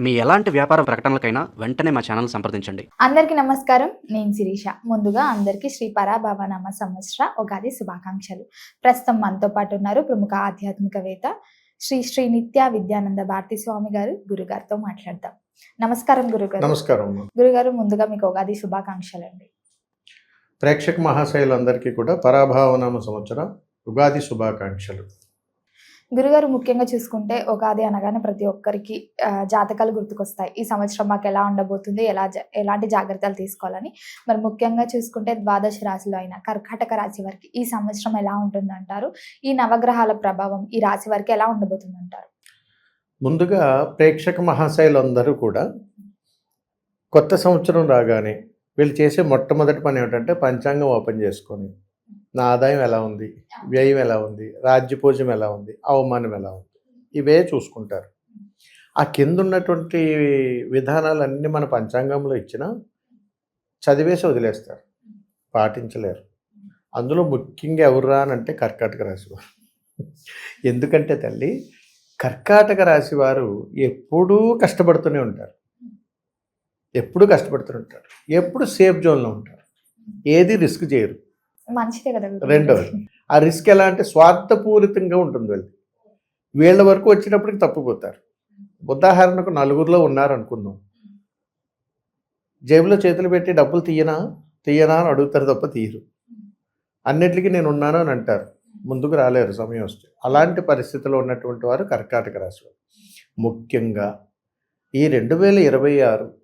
మీ ఎలాంటి వ్యాపార ప్రకటనలకైనా వెంటనే మా ఛానల్ సంప్రదించండి. అందరికీ నమస్కారం. నేను శిరీష. ముందుగా అందరికీ శ్రీ పరాభవనామ సంవత్సర ఉగాది శుభాకాంక్షలు. ప్రస్తుతం మనతో పాటు ఉన్నారు ప్రముఖ ఆధ్యాత్మికవేత్త శ్రీ శ్రీ నిత్య విద్యానంద భారతి స్వామి గారు. గురుగారితో మాట్లాడదాం. నమస్కారం గురుగారు. నమస్కారం. అమ్మా. గురుగారు ముందుగా మీకు ఉగాది శుభాకాంక్షలు అండి ప్రేక్షక మహాశయులందరికీ కూడా పరాభావనామ సంవత్సర ఉగాది శుభాకాంక్షలు. గురుగారు ముఖ్యంగా చూసుకుంటే ఉగాది అనగానే ప్రతి ఒక్కరికి జాతకాలు గుర్తుకొస్తాయి. ఈ సంవత్సరం మాకు ఎలా ఉండబోతుంది ఎలా జా- ఎలాంటి జాగ్రత్తలు తీసుకోవాలని. మరి ముఖ్యంగా చూసుకుంటే ద్వాదశ రాశిలో అయిన కర్కాటక రాశి వారికి ఈ సంవత్సరం ఎలా ఉంటుందంటారు? ఈ నవగ్రహాల ప్రభావం ఈ రాశి వారికి ఎలా ఉండబోతుంది అంటారు ముందుగా ప్రేక్షక మహాశయులందరూ కూడా కొత్త సంవత్సరం రాగానే వీళ్ళు చేసే మొట్టమొదటి పని ఏమిటంటే పంచాంగం ఓపెన్ చేసుకొని నా ఆదాయం ఎలా ఉంది? వ్యయం ఎలా ఉంది? రాజ్యపూజ్యం ఎలా ఉంది? అవమానం ఎలా ఉంది? ఇవే చూసుకుంటారు. ఆ కింద ఉన్నటువంటి విధానాలన్నీ మన పంచాంగంలో ఇచ్చినా చదివేసి వదిలేస్తారు. పాటించలేరు. అందులో ముఖ్యంగా ఎవర్రా అని అంటే కర్కాటక రాశి వారు ఎందుకంటే తల్లి కర్కాటక రాశి వారు ఎప్పుడూ కష్టపడుతూనే ఉంటారు. ఎప్పుడు కష్టపడుతూనే ఉంటారు. ఎప్పుడు సేఫ్ జోన్లో ఉంటారు. ఏది రిస్క్ చేయరు. మంచిదే కదా రెండవది. ఆ రిస్క్ ఎలా అంటే స్వార్థపూరితంగా ఉంటుంది వీళ్ళు వీళ్ళ వరకు వచ్చినప్పటికి తప్పిపోతారు. ఉదాహరణకు నలుగురిలో ఉన్నారు అనుకుందాం జేబులో చేతులు పెట్టి డబ్బులు తీయనా? తీయనా అని అడుగుతారు తప్ప తీయరు. అన్నిటికీ నేను ఉన్నాను అని అంటారు. ముందుకు రాలేరు సమయం వస్తే. అలాంటి పరిస్థితిలో ఉన్నటువంటి వారు కర్కాటక రాశి ముఖ్యంగా ఈ రెండు వేల ఇరవై ఆరు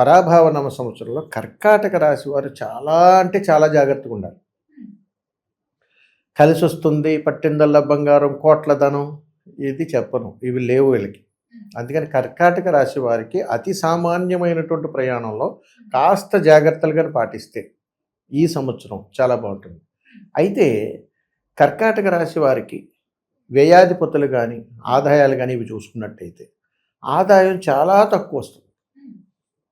పరాభావనమ సంవత్సరంలో కర్కాటక రాశి వారు చాలా అంటే చాలా జాగ్రత్తగా ఉండాలి. కలిసి వస్తుంది పట్టిందల్ల బంగారం కోట్ల ధనం ఇది చెప్పను. ఇవి లేవు వీళ్ళకి. అందుకని కర్కాటక రాశి వారికి అతి సామాన్యమైనటువంటి ప్రయాణంలో కాస్త జాగ్రత్తలుగా పాటిస్తే ఈ సంవత్సరం చాలా బాగుంటుంది. అయితే కర్కాటక రాశి వారికి వ్యయాధిపతులు కానీ ఆదాయాలు కానీ ఇవి చూసుకున్నట్టయితే ఆదాయం చాలా తక్కువ వస్తుంది.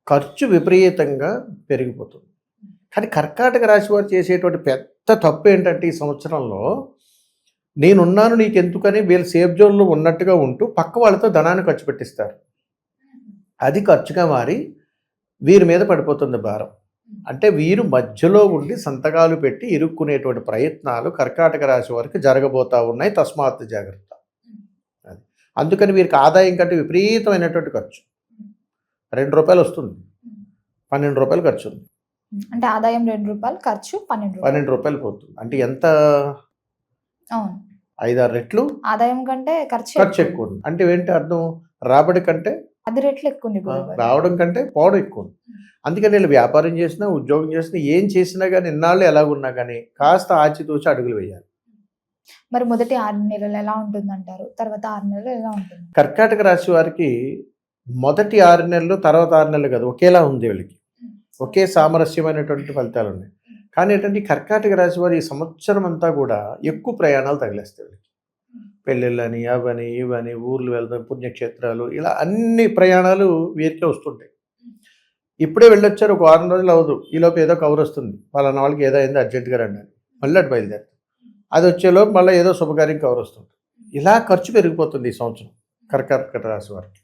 ఖర్చు విపరీతంగా పెరిగిపోతుంది. కానీ కర్కాటక రాశి వారు చేసేటువంటి పెద్ద తప్పు ఏంటంటే ఈ సంవత్సరంలో నేనున్నాను నీకెందుకని వీళ్ళు సేఫ్ జోన్లో ఉన్నట్టుగా ఉంటూ పక్క వాళ్ళతో ధనాన్ని ఖర్చు పెట్టిస్తారు. అది ఖర్చుగా మారి వీరి మీద పడిపోతుంది భారం. అంటే వీరు మధ్యలో ఉండి సంతకాలు పెట్టి ఇరుక్కునేటువంటి ప్రయత్నాలు కర్కాటక రాశి వారికి జరగబోతా ఉన్నాయి తస్మాత్ జాగ్రత్త. అది. అందుకని వీరికి ఆదాయం కంటే విపరీతమైనటువంటి ఖర్చు. రెండు రూపాయలు వస్తుంది. పన్నెండు రూపాయలు ఖర్చు ఉంది. అంటే ఆదాయం రెండు రూపాయలు ఖర్చు పన్నెండు రూపాయలు. పన్నెండు రూపాయలు పోతుంది. అంటే ఎంత? అవును. ఐదారు రెట్లు? ఆదాయం కంటే ఖర్చు ఖర్చు ఎక్కువ ఉంది. అంటే ఏంటి అర్థం? రాబడి కంటే పది రెట్లు ఎక్కువ ఉంది. రావడం కంటే పోవడం ఎక్కువ ఉంది. అందుకని వీళ్ళు వ్యాపారం చేసినా ఉద్యోగం చేసినా ఏం చేసినా కానీ ఇన్నాళ్ళు ఎలాగున్నా కానీ కాస్త ఆచితూచి అడుగులు వేయాలి. మరి మొదటి ఆరు నెలలు ఎలా ఉంటుంది అంటారు తర్వాత ఆరు నెలలు ఎలా ఉంటుంది? కర్కాటక రాశి వారికి మొదటి ఆరు నెలలు తర్వాత ఆరు నెలలు కాదు ఒకేలా ఉంది వీళ్ళకి. ఒకే సామరస్యమైనటువంటి ఫలితాలు ఉన్నాయి. కానీ ఏంటంటే కర్కాటక రాశి వారి ఈ సంవత్సరం అంతా కూడా ఎక్కువ ప్రయాణాలు తగిలేస్తాయి వీళ్ళకి. పెళ్ళిళ్ళని అవని ఇవని ఊర్లు వెళ్దాం పుణ్యక్షేత్రాలు ఇలా అన్ని ప్రయాణాలు వీరికే వస్తుంటాయి. ఇప్పుడే వెళ్ళొచ్చారు ఒక వారం రోజులు అవదు ఈలోపు ఏదో కవర్ వస్తుంది. వాళ్ళ వాళ్ళకి ఏదో అయింది అర్జెంటుగా రండి మళ్ళీ అటు బయలుదేరుతారు. అది వచ్చేలోపు మళ్ళీ ఏదో శుభకార్యం కవర్ వస్తుంది. ఇలా ఖర్చు పెరిగిపోతుంది ఈ సంవత్సరం కర్కాటక రాశి వారికి.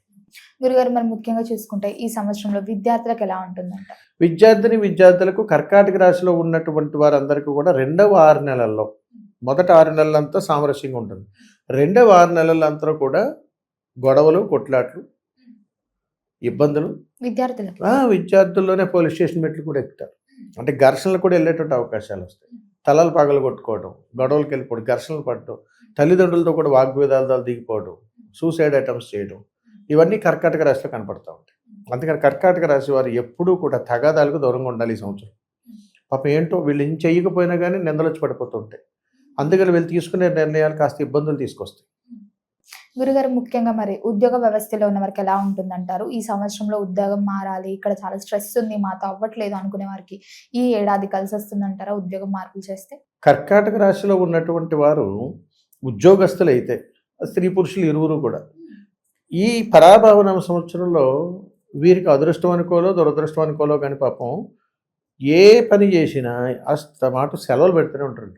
గురుగారు మరి ముఖ్యంగా చూసుకుంటే ఈ సంవత్సరంలో విద్యార్థులకు ఎలా ఉంటుందంట? విద్యార్థిని విద్యార్థులకు కర్కాటక రాశిలో ఉన్నటువంటి వారందరికీ కూడా రెండవ ఆరు నెలల్లో మొదట ఆరు నెలలంతా సామరస్యంగా ఉంటుంది. రెండవ ఆరు నెలలంతా కూడా గొడవలు కొట్లాట్లు ఇబ్బందులు. విద్యార్థులకి. ఆ, విద్యార్థుల్లోనే పోలీస్ స్టేషన్ మెట్లు కూడా ఎక్కుతారు. అంటే ఘర్షణలు కూడా వెళ్ళేటువంటి అవకాశాలు వస్తాయి. తలలు పగలు కొట్టుకోవడం గొడవలకు వెళ్ళిపోవడం ఘర్షణలు పడటం తల్లిదండ్రులతో కూడా వాగ్వేదాలు దిగిపోవడం సూసైడ్ అటెంప్ట్స్ చేయడం ఇవన్నీ కర్కాటక రాశిలో కనపడతా ఉంటాయి. అందుకని కర్కాటక రాశి వారు ఎప్పుడూ కూడా తగాదాలకు దూరంగా ఉండాలి ఈ సంవత్సరం. పాపం ఏంటో వీళ్ళు ఏం చేయకపోయినా కానీ నిందలొచ్చి పడిపోతుంటాయి అందుకని వీళ్ళు తీసుకునే నిర్ణయాలు కాస్త ఇబ్బందులు తీసుకొస్తాయి. గురుగారు ముఖ్యంగా మరి ఉద్యోగ వ్యవస్థలో ఉన్న వారికి ఎలా ఉంటుందంటారు? ఈ సంవత్సరంలో ఉద్యోగం మారాలి ఇక్కడ చాలా స్ట్రెస్ ఉంది మాతో అవ్వట్లేదు అనుకునే వారికి ఈ ఏడాది కలిసి వస్తుందంటారా ఉద్యోగం మార్పులు చేస్తే? కర్కాటక రాశిలో ఉన్నటువంటి వారు ఉద్యోగస్తులు అయితే స్త్రీ పురుషులు ఇరువురు కూడా ఈ పరాభావనామ సంవత్సరంలో వీరికి అదృష్టం అనుకోలో దురదృష్టం అనుకోలో కానీ పాపం ఏ పని చేసినా అస్తమాట సెలవులు పెడుతూనే ఉంటారు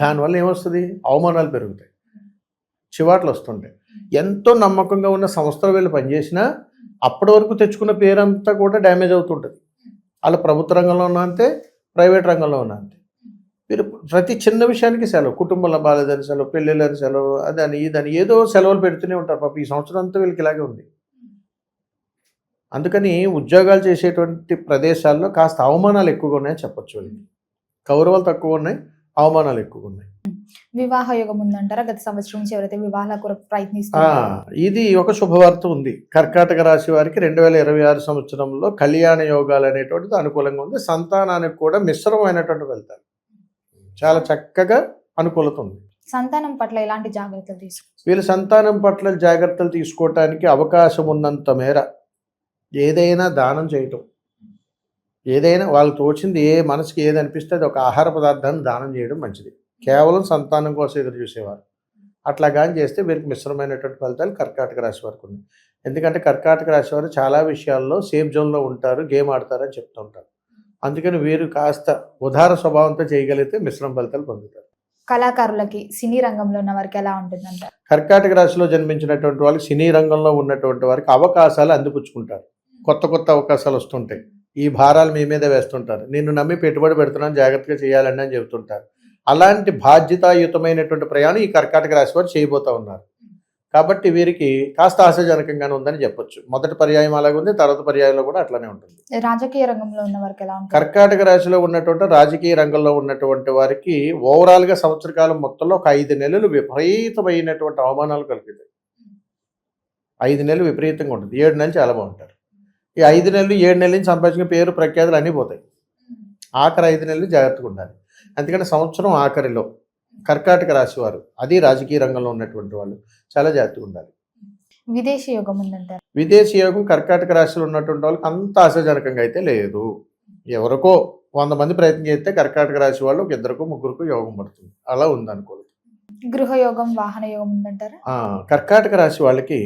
దానివల్ల ఏమొస్తుంది? అవమానాలు పెరుగుతాయి. చివాట్లు వస్తుంటాయి ఎంతో నమ్మకంగా ఉన్న సంస్థలు వీళ్ళు పనిచేసినా అప్పటి వరకు తెచ్చుకున్న పేరంతా కూడా డ్యామేజ్ అవుతుంటుంది. వాళ్ళు ప్రభుత్వ రంగంలో ఉన్నా అంతే ప్రైవేట్ రంగంలో ఉన్నా అంతే. మీరు ప్రతి చిన్న విషయానికి సెలవు కుటుంబంలో బాగాలేదని సెలవు పెళ్ళిళ్ళని సెలవు అదని ఇదని ఏదో సెలవులు పెడుతూనే ఉంటారు పాప ఈ సంవత్సరం అంతా వీళ్ళకి ఇలాగే ఉంది. అందుకని ఉద్యోగాలు చేసేటువంటి ప్రదేశాల్లో కాస్త అవమానాలు ఎక్కువగా ఉన్నాయని చెప్పొచ్చు వీళ్ళకి. కౌరవాలు తక్కువ ఉన్నాయి అవమానాలు ఎక్కువగా ఉన్నాయి. వివాహ యోగం ఉందంటారా? గత సంవత్సరం నుంచి ఎవరైతే వివాహాల కొరకు ప్రయత్నిస్తున్నారో. ఇది ఒక శుభవార్త ఉంది. కర్కాటక రాశి వారికి రెండు వేల ఇరవై ఆరు సంవత్సరంలో కళ్యాణ యోగాలు అనేటువంటిది అనుకూలంగా ఉంది. సంతానానికి కూడా మిశ్రమమైనటువంటి వెళ్తారు చాలా చక్కగా అనుకూలత ఉంది సంతానం పట్ల ఎలాంటి జాగ్రత్తలు తీసుకో? వీళ్ళ సంతానం పట్ల జాగ్రత్తలు తీసుకోవటానికి అవకాశం ఉన్నంత మేర ఏదైనా దానం చేయటం. ఏదైనా వాళ్ళు తోచింది ఏ మనసుకి ఏది అనిపిస్తే అది ఒక ఆహార పదార్థాన్ని దానం చేయడం మంచిది. కేవలం సంతానం కోసం ఎదురు చూసేవారు. అట్లా కానీ చేస్తే వీరికి మిశ్రమైనటువంటి ఫలితాలు కర్కాటక రాశి వారికి ఉన్నాయి. ఎందుకంటే కర్కాటక రాశి వారు చాలా విషయాల్లో సేఫ్ జోన్లో ఉంటారు గేమ్ ఆడతారని చెప్తూ ఉంటారు. అందుకని వీరు కాస్త ఉదార స్వభావంతో చేయగలిగితే మిశ్రమ ఫలితాలు పొందుతారు. కళాకారులకి సినీ రంగంలో ఉన్న వారికి ఎలా ఉంటుందంటారు కర్కాటక రాశిలో జన్మించినటువంటి వాళ్ళు సినీ రంగంలో ఉన్నటువంటి వారికి అవకాశాలు అందిపుచ్చుకుంటారు. కొత్త కొత్త అవకాశాలు వస్తుంటాయి. ఈ భారాలు మీ మీద వేస్తుంటారు. నిన్ను నమ్మి పెట్టుబడి పెడుతున్నాను జాగ్రత్తగా చేయాలండి అని చెబుతుంటారు. అలాంటి బాధ్యతాయుతమైనటువంటి ప్రయాణం ఈ కర్కాటక రాశి వారు చేయబోతా ఉన్నారు. కాబట్టి వీరికి కాస్త ఆశాజనకంగానే ఉందని చెప్పొచ్చు. మొదటి పర్యాయం అలాగే ఉంది తర్వాత పర్యాయంలో కూడా అట్లానే ఉంటుంది. రాజకీయ రంగంలో ఉన్న వారికి ఎలా కర్కాటక రాశిలో ఉన్నటువంటి రాజకీయ రంగంలో ఉన్నటువంటి వారికి ఓవరాల్గా సంవత్సర కాలం మొత్తంలో ఒక ఐదు నెలలు విపరీతమైనటువంటి అవమానాలు కలుగుతాయి. ఐదు నెలలు విపరీతంగా ఉంటుంది. ఏడు నెలలు చాలా బాగుంటారు. ఈ ఐదు నెలలు ఏడు నెలల నుంచి సంపాదించిన పేరు ప్రఖ్యాతులు అన్నీ పోతాయి. ఆఖరి ఐదు నెలలు జాగ్రత్తగా ఉండాలి. అందుకని సంవత్సరం ఆఖరిలో. కర్కాటక రాశి వారు అది రాజకీయ రంగంలో ఉన్నటువంటి వాళ్ళు చాలా జాగ్రత్తగా ఉండాలి. విదేశీ యోగం ఉందంటారు. విదేశీ యోగం కర్కాటక రాశిలో ఉన్నటువంటి వాళ్ళకి అంత ఆశాజనకంగా అయితే లేదు. ఎవరికో వంద మంది ప్రయత్నం చేస్తే కర్కాటక రాశి వాళ్ళు ఒక ఇద్దరికో ముగ్గురుకో యోగం పడుతుంది. అలా ఉంది అనుకోలేదు గృహ యోగం వాహన యోగం ఉందంటారా? కర్కాటక రాశి వాళ్ళకి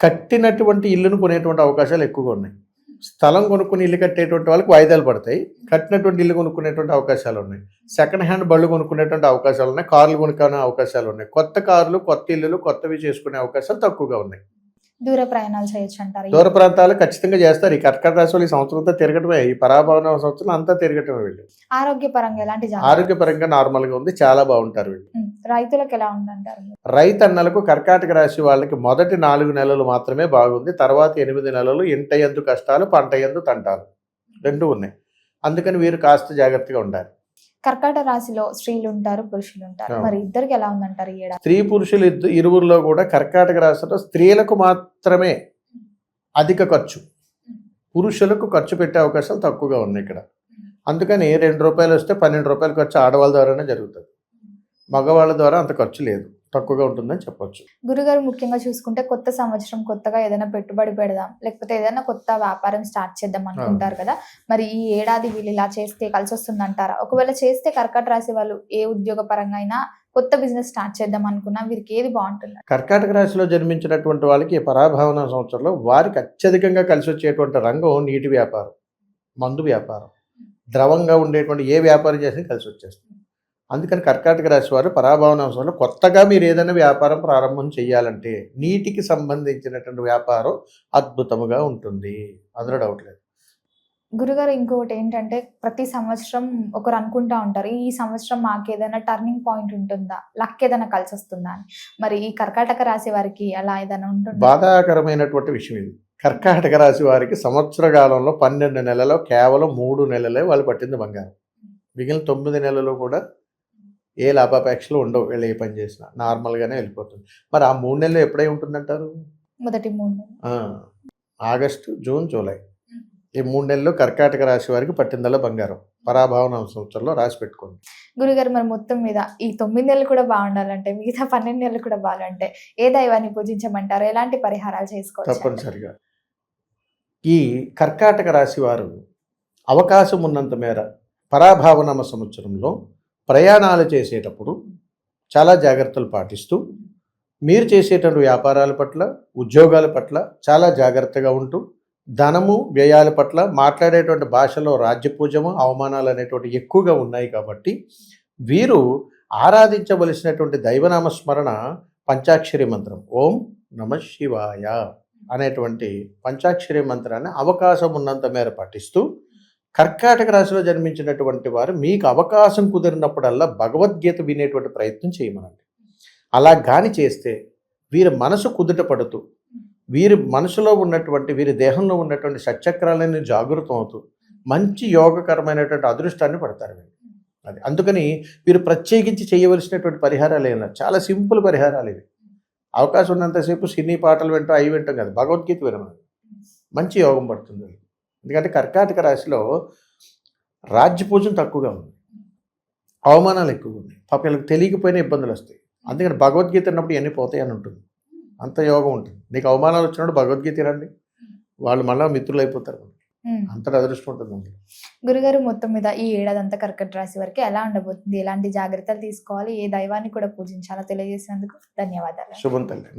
కట్టినటువంటి ఇల్లును కొనేటువంటి అవకాశాలు ఎక్కువగా ఉన్నాయి. స్థలం కొనుక్కుని ఇల్లు కట్టేటువంటి వాళ్ళకి వాయిదాలు పడతాయి. కట్టినటువంటి ఇల్లు కొనుక్కునేటువంటి అవకాశాలు ఉన్నాయి. సెకండ్ హ్యాండ్ బళ్ళు కొనుక్కునేటువంటి అవకాశాలు ఉన్నాయి. కార్లు కొనుక్కునే అవకాశాలు ఉన్నాయి. కొత్త కార్లు కొత్త ఇల్లులు కొత్తవి చేసుకునే అవకాశాలు తక్కువగా ఉన్నాయి. దూర ప్రయాణాలు చేయొచ్చు అంటారు దూర ప్రాంతాలు ఖచ్చితంగా చేస్తారు. ఈ కర్కాటక రాశి వాళ్ళు ఈ సంవత్సరంతో తిరగటమే. ఈ పరాభవన సంవత్సరం అంతా తిరగటమే వీళ్ళు. ఆరోగ్యపరంగా ఎలాంటి జాగ్రత్త ఆరోగ్యపరంగా నార్మల్గా ఉంది. చాలా బాగుంటారు వీళ్ళు. ఉమ్, రైతులకు ఎలా ఉందంటారు? రైతన్నలకు కర్కాటక రాశి వాళ్ళకి మొదటి నాలుగు నెలలు మాత్రమే బాగుంది. తర్వాత ఎనిమిది నెలలు ఇంట ఎందు కష్టాలు పంట ఎందు తంటాలు. రెండు ఉన్నాయి. అందుకని వీరు కాస్త జాగ్రత్తగా ఉండాలి. కర్కాటక రాశిలో స్త్రీలు ఉంటారు పురుషులు ఉంటారు. మరి ఇద్దరికి ఎలా ఉందంటారు ఈ స్త్రీ పురుషులు ఇరువురిలో కూడా కర్కాటక రాశిలో స్త్రీలకు మాత్రమే అధిక ఖర్చు. పురుషులకు ఖర్చు పెట్టే అవకాశాలు తక్కువగా ఉన్నాయి ఇక్కడ. అందుకని రెండు రూపాయలు వస్తే పన్నెండు రూపాయలు ఖర్చు ఆడవాళ్ళ ద్వారానే జరుగుతుంది. మగవాళ్ళ ద్వారా అంత ఖర్చు లేదు. తక్కువగా ఉంటుందని చెప్పొచ్చు. గురుగారు ముఖ్యంగా చూసుకుంటే కొత్త సంవత్సరం కొత్తగా ఏదైనా పెట్టుబడి పెడదాం లేకపోతే ఏదైనా కొత్త వ్యాపారం స్టార్ట్ చేద్దాం అనుకుంటారు కదా. మరి ఈ ఏడాది వీళ్ళు ఇలా చేస్తే కలిసి వస్తుంది అంటారా ఒకవేళ చేస్తే కర్కాటక రాశి వాళ్ళు ఏ ఉద్యోగ పరంగా అయినా కొత్త బిజినెస్ స్టార్ట్ చేద్దాం అనుకున్నా వీరికి ఏది బాగుంటుంది? కర్కాటక రాశిలో జన్మించినటువంటి వాళ్ళకి పరాభావన సంవత్సరంలో వారికి అత్యధికంగా కలిసి వచ్చేటువంటి రంగం నీటి వ్యాపారం మందు వ్యాపారం. ద్రవంగా ఉండేటువంటి ఏ వ్యాపారం చేసినా కలిసి వచ్చేస్తుంది అందుకని కర్కాటక రాశి వారు పరాభావన సంవత్సరంలో కొత్తగా మీరు ఏదైనా వ్యాపారం ప్రారంభం చేయాలంటే నీటికి సంబంధించినటువంటి వ్యాపారం అద్భుతముగా ఉంటుంది. అందులో డౌట్ లేదు. గురుగారు ఇంకొకటి ఏంటంటే ప్రతి సంవత్సరం ఒకరు అనుకుంటా ఉంటారు ఈ సంవత్సరం మాకు ఏదైనా టర్నింగ్ పాయింట్ ఉంటుందా? లక్ ఏదైనా కలిసి వస్తుందా అని. మరి ఈ కర్కాటక రాశి వారికి అలా ఏదైనా ఉంటుందా? బాధాకరమైనటువంటి విషయం ఇది. కర్కాటక రాశి వారికి సంవత్సర కాలంలో పన్నెండు నెలలో కేవలం మూడు నెలలే వాళ్ళు పట్టింది బంగారం. మిగిలిన తొమ్మిది నెలలు కూడా ఏ లాభాపేక్షలు ఉండవు వీళ్ళు ఏ పని చేసినా. నార్మల్గానే వెళ్ళిపోతుంది. మరి ఆ మూడు నెలలు ఎప్పుడై ఉంటుందంటారు? మొదటి మూడు ఆగస్టు జూన్ జూలై. ఈ మూడు నెలలు కర్కాటక రాశి వారికి పట్టిందల్లా బంగారం. పరాభావన సంవత్సరంలో రాసి పెట్టుకోండి. గురుగారు మరి మొత్తం మీద ఈ తొమ్మిది నెలలు కూడా బాగుండాలంటే మిగతా పన్నెండు నెలలు కూడా బాగాలంటే ఏ దైవాన్ని పూజించమంటారు? ఎలాంటి పరిహారాలు చేసుకోవచ్చు? తప్పనిసరిగా. ఈ కర్కాటక రాశి వారు అవకాశం ఉన్నంత మేర పరాభావనామ సంవత్సరంలో ప్రయాణాలు చేసేటప్పుడు చాలా జాగ్రత్తలు పాటిస్తూ మీరు చేసేటువంటి వ్యాపారాల పట్ల ఉద్యోగాల పట్ల చాలా జాగ్రత్తగా ఉంటూ ధనము వ్యయాల పట్ల మాట్లాడేటువంటి భాషలో రాజ్యపూజము అవమానాలు అనేటువంటి ఎక్కువగా ఉన్నాయి కాబట్టి వీరు ఆరాధించవలసినటువంటి దైవనామ స్మరణ పంచాక్షరి మంత్రం ఓం నమ శివాయ అనేటువంటి పంచాక్షరి మంత్రాన్ని అవకాశం ఉన్నంత మేర పఠిస్తూ కర్కాటక రాశిలో జన్మించినటువంటి వారు మీకు అవకాశం కుదిరినప్పుడల్లా భగవద్గీత వినేటువంటి ప్రయత్నం చేయమనండి. అలా గాని చేస్తే వీరి మనసు కుదుట పడుతూ వీరి మనసులో ఉన్నటువంటి వీరి దేహంలో ఉన్నటువంటి సచక్రాలని జాగృతం అవుతూ మంచి యోగకరమైనటువంటి అదృష్టాన్ని పడతారు వీళ్ళు. అది అందుకని వీరు ప్రత్యేకించి చేయవలసినటువంటి పరిహారాలు ఏమైనా చాలా సింపుల్ పరిహారాలు ఇవి. అవకాశం ఉన్నంతసేపు సినీ పాటలు వింటాం అవి వింటాం కదా. భగవద్గీత వినమని మంచి యోగం పడుతుంది వీళ్ళకి. ఎందుకంటే కర్కాటక రాశిలో రాజ్య పూజం తక్కువగా ఉంది అవమానాలు ఎక్కువగా ఉన్నాయి. పాప వీళ్ళకి తెలియకపోయినా ఇబ్బందులు వస్తాయి. అందుకని భగవద్గీత అన్నప్పుడు ఇవన్నీ పోతాయి అని ఉంటుంది. అంత యోగం ఉంటుంది. నీకు అవమానాలు వచ్చినప్పుడు భగవద్గీత రండి వాళ్ళు మళ్ళీ మిత్రులు అయిపోతారు. అంతటి అదృష్టం ఉంటుంది గురుగారు మొత్తం మీద ఈ ఏడాదంతా కర్కట రాశి వరకు ఎలా ఉండబోతుంది? ఎలాంటి జాగ్రత్తలు తీసుకోవాలి? ఏ దైవాన్ని కూడా పూజించాలో? తెలియజేసినందుకు ధన్యవాదాలు. శుభం తల్లి.